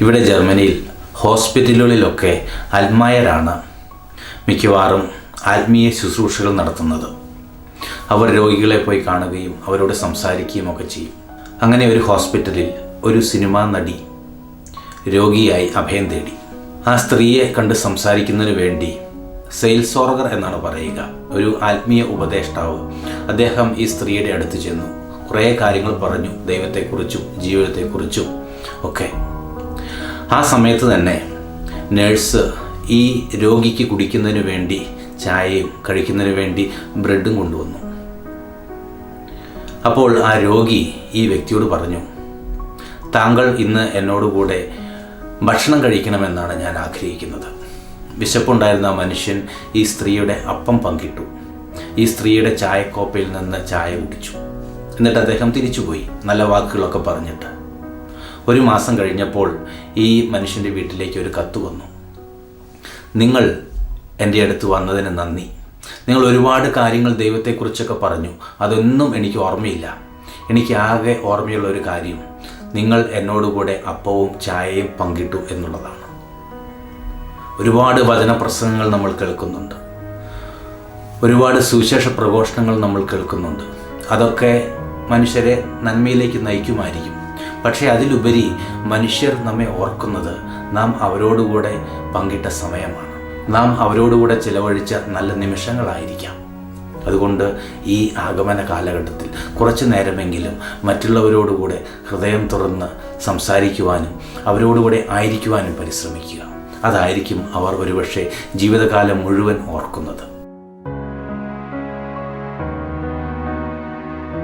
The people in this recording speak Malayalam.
ഇവിടെ ജർമ്മനിയിൽ ഹോസ്പിറ്റലുകളിലൊക്കെ അൽമായരാണ് മിക്കവാറും ആത്മീയ ശുശ്രൂഷകൾ നടത്തുന്നത്. അവർ രോഗികളെ പോയി കാണുകയും അവരോട് സംസാരിക്കുകയും ഒക്കെ ചെയ്യും. അങ്ങനെ ഒരു ഹോസ്പിറ്റലിൽ ഒരു സിനിമാ നടി രോഗിയായി അഭയം തേടി. ആ സ്ത്രീയെ കണ്ട് സംസാരിക്കുന്നതിന് വേണ്ടി സെയിൽസ് ഓർഗർ എന്നാണ് പറയുക ഒരു ആത്മീയ ഉപദേഷ്ടാവ് അദ്ദേഹം ഈ സ്ത്രീയുടെ അടുത്ത് ചെന്നു. കുറേ കാര്യങ്ങൾ പറഞ്ഞു ദൈവത്തെക്കുറിച്ചും ജീവിതത്തെക്കുറിച്ചും ഒക്കെ. ആ സമയത്ത് തന്നെ നേഴ്സ് ഈ രോഗിക്ക് കുടിക്കുന്നതിന് വേണ്ടി ചായയും കഴിക്കുന്നതിന് വേണ്ടി ബ്രെഡും കൊണ്ടുവന്നു. അപ്പോൾ ആ രോഗി ഈ വ്യക്തിയോട് പറഞ്ഞു താങ്കൾ ഇന്ന് എന്നോടുകൂടെ ഭക്ഷണം കഴിക്കണമെന്നാണ് ഞാൻ ആഗ്രഹിക്കുന്നത്. വിശപ്പുണ്ടായിരുന്ന മനുഷ്യൻ ഈ സ്ത്രീയുടെ അപ്പം പങ്കിട്ടു. ഈ സ്ത്രീയുടെ ചായക്കോപ്പയിൽ നിന്ന് ചായ കുടിച്ചു. എന്നിട്ട് അദ്ദേഹം തിരിച്ചുപോയി. നല്ല വാക്കുകളൊക്കെ പറഞ്ഞിട്ട് ഒരു മാസം കഴിഞ്ഞപ്പോൾ ഈ മനുഷ്യന്റെ വീട്ടിലേക്ക് ഒരു കത്ത് വന്നു. നിങ്ങൾ എന്റെ അടുത്ത് വന്നതിന് നന്ദി. നിങ്ങൾ ഒരുപാട് കാര്യങ്ങൾ ദൈവത്തെക്കുറിച്ചൊക്കെ പറഞ്ഞു. അതൊന്നും എനിക്ക് ഓർമ്മയില്ല. എനിക്ക് ആകെ ഓർമ്മയുള്ള ഒരു കാര്യം. നിങ്ങൾ എന്നോടുകൂടെ അപ്പവും ചായയും പങ്കിട്ടു എന്നുള്ളതാണ്. ഒരുപാട് വചന പ്രസംഗങ്ങൾ നമ്മൾ കേൾക്കുന്നുണ്ട്. ഒരുപാട് സുവിശേഷ പ്രഘോഷണങ്ങൾ നമ്മൾ കേൾക്കുന്നുണ്ട്. അതൊക്കെ മനുഷ്യരെ നന്മയിലേക്ക് നയിക്കുമായിരിക്കും. പക്ഷേ അതിലുപരി മനുഷ്യർ നമ്മെ ഓർക്കുന്നത് നാം അവരോടുകൂടെ പങ്കിട്ട സമയമാണ്. നാം അവരോടുകൂടെ ചിലവഴിച്ച നല്ല നിമിഷങ്ങളായിരിക്കാം. അതുകൊണ്ട് ഈ ആഗമന കാലഘട്ടത്തിൽ കുറച്ചു നേരമെങ്കിലും മറ്റുള്ളവരോടുകൂടെ ഹൃദയം തുറന്ന് സംസാരിക്കുവാനും അവരോടുകൂടെ ആയിരിക്കുവാനും പരിശ്രമിക്കുക. അതായിരിക്കും അവർ ഒരുപക്ഷെ ജീവിതകാലം മുഴുവൻ ഓർക്കുന്നത്.